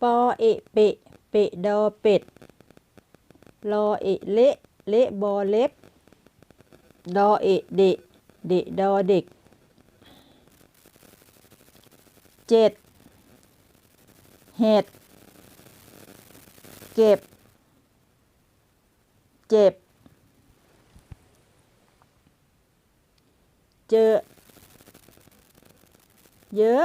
ปอเอะเปะเปะดอเป็ดรอเอะเละเละบอเล็บ ดอเอะเดะเดะดอเด็กเจ็ดเห็ด เก็บ เจ็บ เจอ เยอะ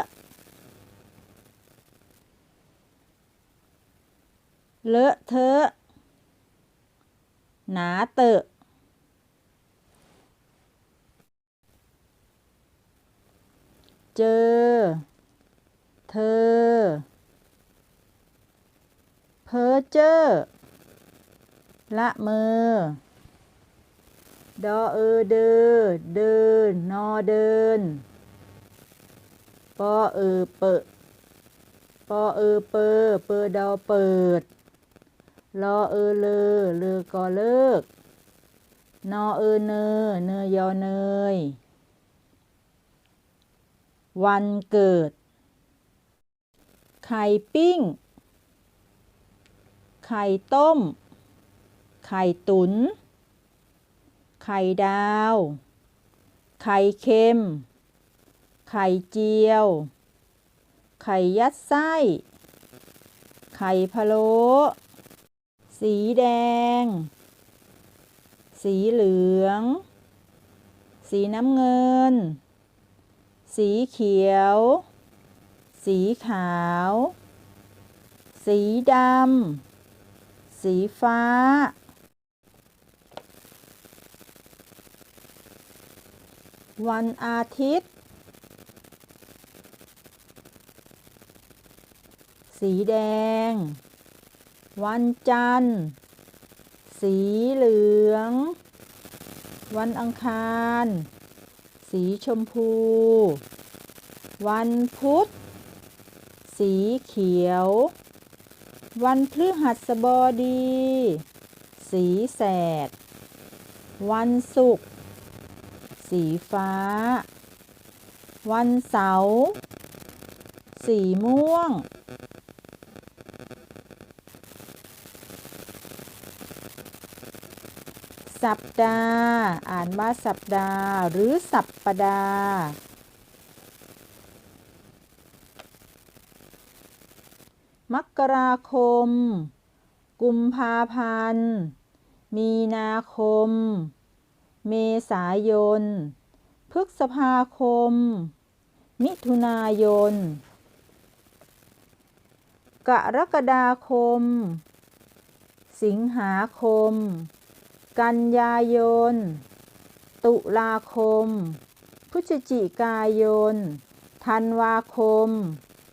เลอะเทอะ หนาเตอะเจอ เธอ เพอเจอ ละเมอ ดอเออเดอเดิน นอเดิน ปอเออเปะปอเออเปอเปอดอเปิด รอเออเลอเลอกอเลิก นอเออเนอเนยยอเนย วันเกิด ไข่ปิ้ง ไข่ต้ม ไข่ตุน๋น ไข่ดาว ไข่เค็ม ไข่เจียว ไข่ยัดไส้ ไข่พะโล้ สีแดง สีเหลือง สีน้ำเงิน สีเขียว สีขาว สีดำ สีฟ้า วันอาทิตย์ สีแดง วันจันทร์ สีเหลือง วันอังคาร สีชมพู วันพุธ สีเขียว วันพฤหัสบดี สีแสด วันศุกร์ สีฟ้า วันเสาร์ สีม่วง สัปดาห์ อ่านว่าสัปดาห์ หรือสัปปดาห์มกราคม กุมภาพันธ์ มีนาคม เมษายน พฤษภาคม มิถุนายน กรกฎาคม สิงหาคม กันยายน ตุลาคม พฤศจิกายน ธันวาคม